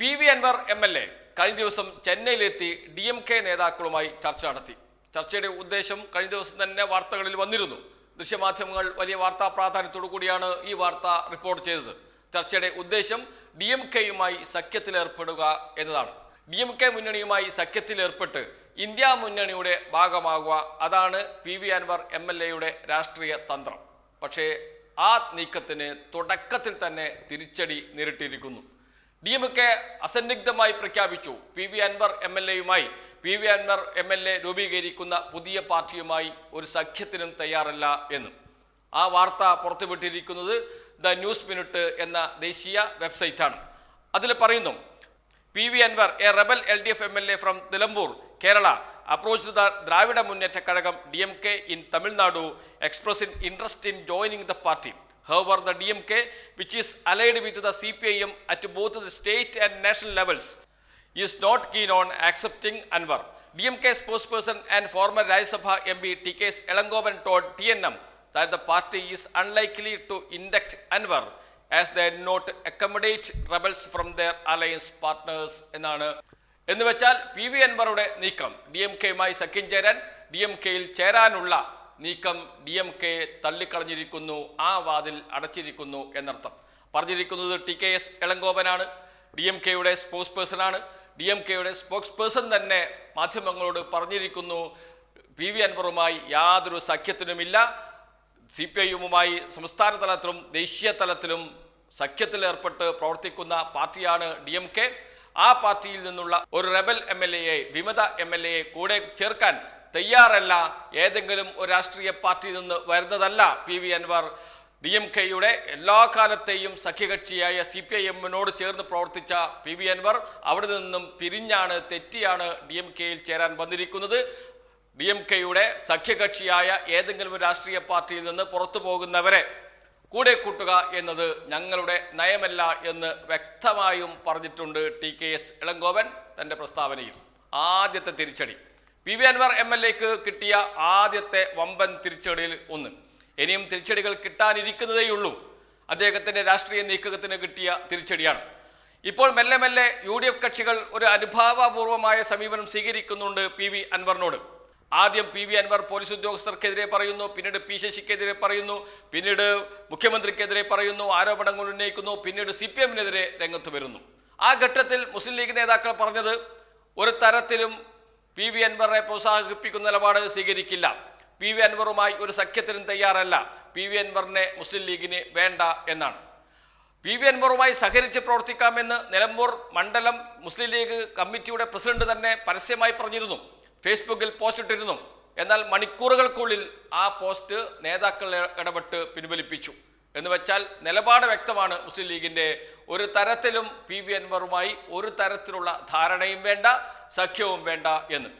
P V Anvar M L A കഴിഞ്ഞ ദിവസം ചെന്നൈയിലെത്തി D M K നേതാക്കളുമായി ചർച്ച നടത്തി. ചർച്ചയുടെ ഉദ്ദേശം കഴിഞ്ഞ ദിവസം തന്നെ വാർത്തകളിൽ വന്നിരുന്നു. ദൃശ്യമാധ്യമങ്ങൾ വലിയ വാർത്താ പ്രാധാന്യത്തോടു കൂടിയാണ് ഈ വാർത്ത റിപ്പോർട്ട് ചെയ്തത്. ചർച്ചയുടെ ഉദ്ദേശം ഡി എം കെയുമായി സഖ്യത്തിലേർപ്പെടുക എന്നതാണ്. ഡി എം കെ മുന്നണിയുമായി സഖ്യത്തിലേർപ്പെട്ട് ഇന്ത്യ മുന്നണിയുടെ ഭാഗമാകുക അതാണ് P V Anvar M L എയുടെ രാഷ്ട്രീയ തന്ത്രം. പക്ഷേ ആ നീക്കത്തിന് തുടക്കത്തിൽ തന്നെ തിരിച്ചടി നേരിട്ടിരിക്കുന്നു. ഡി എം കെ അസന്നിഗ്ധമായി പ്രഖ്യാപിച്ചു. P V Anvar M L എയുമായി P V Anvar M L A രൂപീകരിക്കുന്ന പുതിയ പാർട്ടിയുമായി ഒരു സഖ്യത്തിനും തയ്യാറല്ല എന്ന്. ആ വാർത്ത പുറത്തുവിട്ടിരിക്കുന്നത് ദ ന്യൂസ് മിനിറ്റ് എന്ന ദേശീയ വെബ്സൈറ്റാണ്. അതിൽ പറയുന്നു P V Anvar a rebel L D F M L A from Nilambur Kerala. Approach the Dravida Munnetra Kazhagam D M K in Tamil Nadu. Express in interest in joining the party. However, the DMK, which is allied with the CPIM at both the state and national levels, is not keen on accepting Anwar. DMK spokesperson and former Rajya Sabha MP TKS Elangovan told TNM that the party is unlikely to induct Anwar as they do not accommodate rebels from their alliance partners എന്ന് വെച്ചാൽ P V അൻവറുടെ നീക്കം D M കെയുമായി സഖ്യം ചേരാൻ D M നീക്കം D M K തള്ളിക്കളഞ്ഞിരിക്കുന്നു ആ വാതിൽ അടച്ചിരിക്കുന്നു എന്നർത്ഥം. പറഞ്ഞിരിക്കുന്നത് ടി കെ എസ് ഇളങ്കോപനാണ് ഡി എം കെയുടെ സ്പോക്സ് പേഴ്സണാണ് ഡി എം കെയുടെ സ്പോക്സ് പേഴ്സൺ തന്നെ മാധ്യമങ്ങളോട് പറഞ്ഞിരിക്കുന്നു പി വി അൻവറുമായി യാതൊരു സഖ്യത്തിനുമില്ല. സി പി ഐയുമായി സംസ്ഥാന തലത്തിലും ദേശീയ തലത്തിലും സഖ്യത്തിലേർപ്പെട്ട് പ്രവർത്തിക്കുന്ന പാർട്ടിയാണ് ഡി എം കെ. ആ പാർട്ടിയിൽ നിന്നുള്ള ഒരു റെബൽ എം എൽ എയെ വിമത എം എൽ എയെ കൂടെ ചേർക്കാൻ തയ്യാറല്ല ഏതെങ്കിലും ഒരു രാഷ്ട്രീയ പാർട്ടിയിൽ നിന്ന് വരുന്നതല്ല P V Anvar. D M കെയുടെ എല്ലാ കാലത്തെയും സഖ്യകക്ഷിയായ സി പി ഐ എമ്മിനോട് ചേർന്ന് പ്രവർത്തിച്ച പി വി അൻവർ അവിടെ നിന്നും പിരിഞ്ഞാണ് തെറ്റിയാണ് ഡി എം കെയിൽ ചേരാൻ വന്നിരിക്കുന്നത്. ഡി എം കെയുടെ സഖ്യകക്ഷിയായ ഏതെങ്കിലും ഒരു രാഷ്ട്രീയ പാർട്ടിയിൽ നിന്ന് പുറത്തു പോകുന്നവരെ കൂടെ കൂട്ടുക എന്നത് ഞങ്ങളുടെ നയമല്ല എന്ന് വ്യക്തമായും പറഞ്ഞിട്ടുണ്ട് ടി കെ എസ് ഇളങ്കോവൻ തന്റെ പ്രസ്താവനയിൽ. ആദ്യത്തെ തിരിച്ചടി. P V Anvar M L എക്ക് കിട്ടിയ ആദ്യത്തെ വമ്പൻ തിരിച്ചടിയിൽ ഒന്ന്. ഇനിയും തിരിച്ചടികൾ കിട്ടാനിരിക്കുന്നതേയുള്ളൂ. അദ്ദേഹത്തിന്റെ രാഷ്ട്രീയ നീക്കത്തിന് കിട്ടിയ തിരിച്ചടിയാണ്. ഇപ്പോൾ മെല്ലെ മെല്ലെ യു ഡി എഫ് കക്ഷികൾ ഒരു അനുഭാവപൂർവമായ സമീപനം സ്വീകരിക്കുന്നുണ്ട് പി വി അൻവറിനോട്. ആദ്യം പി വി അൻവർ പോലീസ് ഉദ്യോഗസ്ഥർക്കെതിരെ പറയുന്നു പിന്നീട് പി ശശിക്കെതിരെ പറയുന്നു പിന്നീട് മുഖ്യമന്ത്രിക്കെതിരെ പറയുന്നു ആരോപണങ്ങൾ ഉന്നയിക്കുന്നു പിന്നീട് സി പി എമ്മിനെതിരെ രംഗത്ത് വരുന്നു. ആ ഘട്ടത്തിൽ മുസ്ലിം ലീഗ് നേതാക്കൾ പറഞ്ഞത് ഒരു തരത്തിലും പി വി അൻവറെ പ്രോത്സാഹിപ്പിക്കുന്ന നിലപാട് സ്വീകരിക്കില്ല. പി വി അൻവറുമായി ഒരു സഖ്യത്തിനും തയ്യാറല്ല. പി വി അൻവറിനെ മുസ്ലിം ലീഗിന് വേണ്ട എന്നാണ്. പി വി അൻവറുമായി സഹകരിച്ച് പ്രവർത്തിക്കാമെന്ന് നിലമ്പൂർ മണ്ഡലം മുസ്ലിം ലീഗ് കമ്മിറ്റിയുടെ പ്രസിഡന്റ് തന്നെ പരസ്യമായി പറഞ്ഞിരുന്നു. ഫേസ്ബുക്കിൽ പോസ്റ്റ് ഇട്ടിരുന്നു എന്നാൽ മണിക്കൂറുകൾക്കുള്ളിൽ ആ പോസ്റ്റ് നേതാക്കൾ ഇടപെട്ട് പിൻവലിപ്പിച്ചു. എന്ന് വെച്ചാൽ നിലപാട് വ്യക്തമാണ് മുസ്ലിം ലീഗിന്റെ ഒരു തരത്തിലും പി വി അൻവറുമായി ഒരു തരത്തിലുള്ള ധാരണയും വേണ്ട. സഖ്യവും വേണ്ട എന്ന്.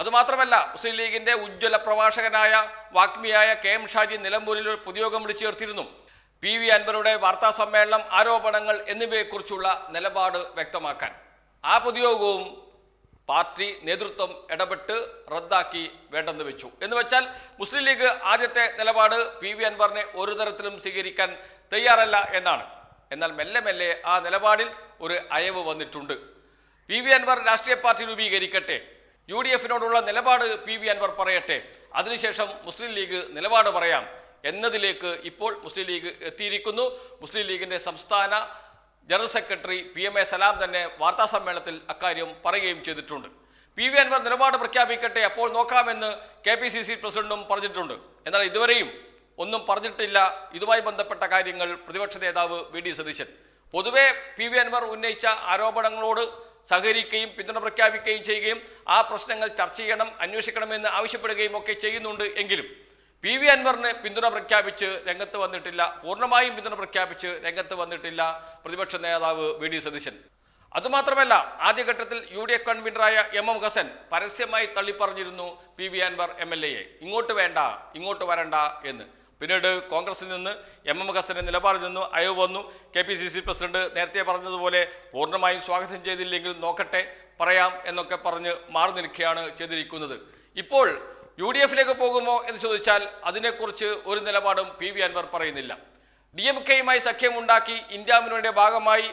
അതുമാത്രമല്ല മുസ്ലിം ലീഗിന്റെ ഉജ്ജ്വല പ്രഭാഷകനായ വാഗ്മിയായ കെ എം ഷാജി നിലമ്പൂരിൽ ഒരു പൊതുയോഗം വിളിച്ചു ചേർത്തിരുന്നു പി വി അൻവറുടെ വാർത്താ സമ്മേളനം ആരോപണങ്ങൾ എന്നിവയെക്കുറിച്ചുള്ള നിലപാട് വ്യക്തമാക്കാൻ. ആ പൊതുയോഗവും പാർട്ടി നേതൃത്വം ഇടപെട്ട് റദ്ദാക്കി വേണ്ടെന്ന് വെച്ചു. എന്ന് വെച്ചാൽ മുസ്ലിം ലീഗ് ആദ്യത്തെ നിലപാട് പി വി അൻവറിനെ ഒരു തരത്തിലും സ്വീകരിക്കാൻ തയ്യാറല്ല എന്നാണ്. എന്നാൽ മെല്ലെ മെല്ലെ ആ നിലപാടിൽ ഒരു അയവ് വന്നിട്ടുണ്ട്. പി വി അൻവർ രാഷ്ട്രീയ പാർട്ടി രൂപീകരിക്കട്ടെ. യു ഡി എഫിനോടുള്ള നിലപാട് പി വി അൻവർ പറയട്ടെ. അതിനുശേഷം മുസ്ലിം ലീഗ് നിലപാട് പറയാം. എന്നതിലേക്ക് ഇപ്പോൾ മുസ്ലിം ലീഗ് എത്തിയിരിക്കുന്നു. മുസ്ലിം ലീഗിന്റെ സംസ്ഥാന general secretary P M A Salam തന്നെ വാർത്താ സമ്മേളനത്തിൽ അക്കാര്യം പറയുകയും ചെയ്തിട്ടുണ്ട്. പി വി അൻവർ നിലപാട് പ്രഖ്യാപിക്കട്ടെ അപ്പോൾ നോക്കാമെന്ന് കെ പി സി സി പ്രസിഡന്റും പറഞ്ഞിട്ടുണ്ട്. എന്നാൽ ഇതുവരെയും ഒന്നും പറഞ്ഞിട്ടില്ല. ഇതുമായി ബന്ധപ്പെട്ട കാര്യങ്ങൾ പ്രതിപക്ഷ നേതാവ് വി ഡി സതീശൻ. പൊതുവെ പി വി അൻവർ ഉന്നയിച്ച ആരോപണങ്ങളോട് സഹകരിക്കുകയും പിന്തുണ പ്രഖ്യാപിക്കുകയും ചെയ്യുകയും ആ പ്രശ്നങ്ങൾ ചർച്ച ചെയ്യണം അന്വേഷിക്കണമെന്ന് ആവശ്യപ്പെടുകയും ഒക്കെ ചെയ്യുന്നുണ്ട് എങ്കിലും പി വി അൻവറിന് പിന്തുണ പ്രഖ്യാപിച്ച് രംഗത്ത് വന്നിട്ടില്ല. പൂർണമായും പിന്തുണ പ്രഖ്യാപിച്ച് രംഗത്ത് വന്നിട്ടില്ല പ്രതിപക്ഷ നേതാവ് വി ഡി സതീശൻ. അതുമാത്രമല്ല ആദ്യഘട്ടത്തിൽ യു ഡി എഫ് കൺവീനറായ എം എം ഹസൻ പരസ്യമായി തള്ളിപ്പറഞ്ഞിരുന്നു P V Anvar M L എയെ. ഇങ്ങോട്ട് വേണ്ട ഇങ്ങോട്ട് വരണ്ട എന്ന്. പിന്നീട് കോൺഗ്രസിൽ നിന്ന് എം എം ഹസന്റെ നിലപാടിൽ നിന്ന് അയവ് വന്നു. K P C C president നേരത്തെ പറഞ്ഞതുപോലെ പൂർണമായും സ്വാഗതം ചെയ്തില്ലെങ്കിൽ നോക്കട്ടെ പറയാം എന്നൊക്കെ പറഞ്ഞ് മാറി നിൽക്കുകയാണ് ചെയ്തിരിക്കുന്നത്. ഇപ്പോൾ യു ഡി എഫിലേക്ക് പോകുമോ എന്ന് ചോദിച്ചാൽ അതിനെക്കുറിച്ച് ഒരു നിലപാടും പി വി അൻവർ പറയുന്നില്ല. ഡി എം കെയുമായി സഖ്യമുണ്ടാക്കി ഇന്ത്യ മുന്നണിയുടെ ഭാഗമായി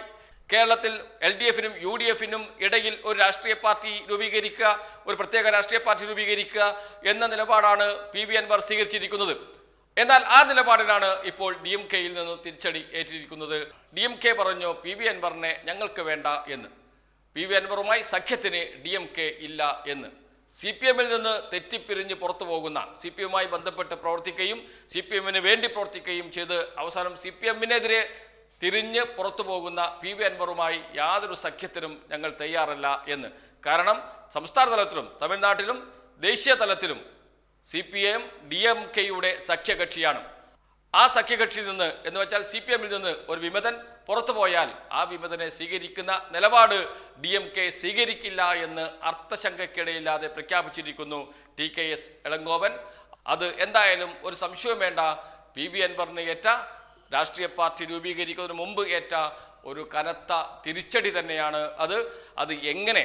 കേരളത്തിൽ എൽ ഡി എഫിനും യു ഡി എഫിനും ഇടയിൽ ഒരു രാഷ്ട്രീയ പാർട്ടി രൂപീകരിക്കുക ഒരു പ്രത്യേക രാഷ്ട്രീയ പാർട്ടി രൂപീകരിക്കുക എന്ന നിലപാടാണ് പി വി അൻവർ സ്വീകരിച്ചിരിക്കുന്നത്. എന്നാൽ ആ നിലപാടിനാണ് ഇപ്പോൾ ഡി എം കെയിൽ നിന്ന് തിരിച്ചടി ഏറ്റിരിക്കുന്നത് ഡി എം കെ പറഞ്ഞു പി വി അൻവറിനെ ഞങ്ങൾക്ക് വേണ്ട എന്ന്. പി വി അൻവറുമായി സഖ്യത്തിന് ഡി എം കെ ഇല്ല എന്ന്. സി പി എമ്മിൽ നിന്ന് തെറ്റിപ്പിരിഞ്ഞ് പുറത്തു പോകുന്ന സി പി എമ്മുമായി ബന്ധപ്പെട്ട് പ്രവർത്തിക്കുകയും സി പി എമ്മിന് വേണ്ടി പ്രവർത്തിക്കുകയും ചെയ്ത് അവസാനം സി പി എമ്മിനെതിരെ തിരിഞ്ഞ് പുറത്തു പോകുന്ന പി വി അൻവറുമായി യാതൊരു സഖ്യത്തിനും ഞങ്ങൾ തയ്യാറല്ല എന്ന്. കാരണം സംസ്ഥാന തലത്തിലും തമിഴ്നാട്ടിലും ദേശീയ തലത്തിലും C P M D M കെയുടെ സഖ്യകക്ഷിയാണ്. ആ സഖ്യകക്ഷിയിൽ നിന്ന് എന്ന് വെച്ചാൽ സി പി എമ്മിൽ നിന്ന് ഒരു വിമതൻ പുറത്തു പോയാൽ ആ വിമതനെ സ്വീകരിക്കുന്ന നിലപാട് ഡി എം കെ സ്വീകരിക്കില്ല എന്ന് അർത്ഥശങ്കയ്ക്കിടയില്ലാതെ പ്രഖ്യാപിച്ചിരിക്കുന്നു ടി കെ എസ് ഇളങ്കോവൻ. അത് എന്തായാലും ഒരു സംശയവും വേണ്ട. പി വി അൻവറിന് ഏറ്റ രാഷ്ട്രീയ പാർട്ടി രൂപീകരിക്കുന്നതിന് മുമ്പ് ഏറ്റ ഒരു കനത്ത തിരിച്ചടി തന്നെയാണ് അത്. അത് എങ്ങനെ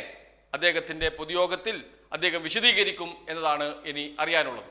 അദ്ദേഹത്തിന്റെ പൊതുയോഗത്തിൽ അദ്ദേഹം വിശദീകരിക്കും എന്നതാണ് ഇനി അറിയാനുള്ളത്.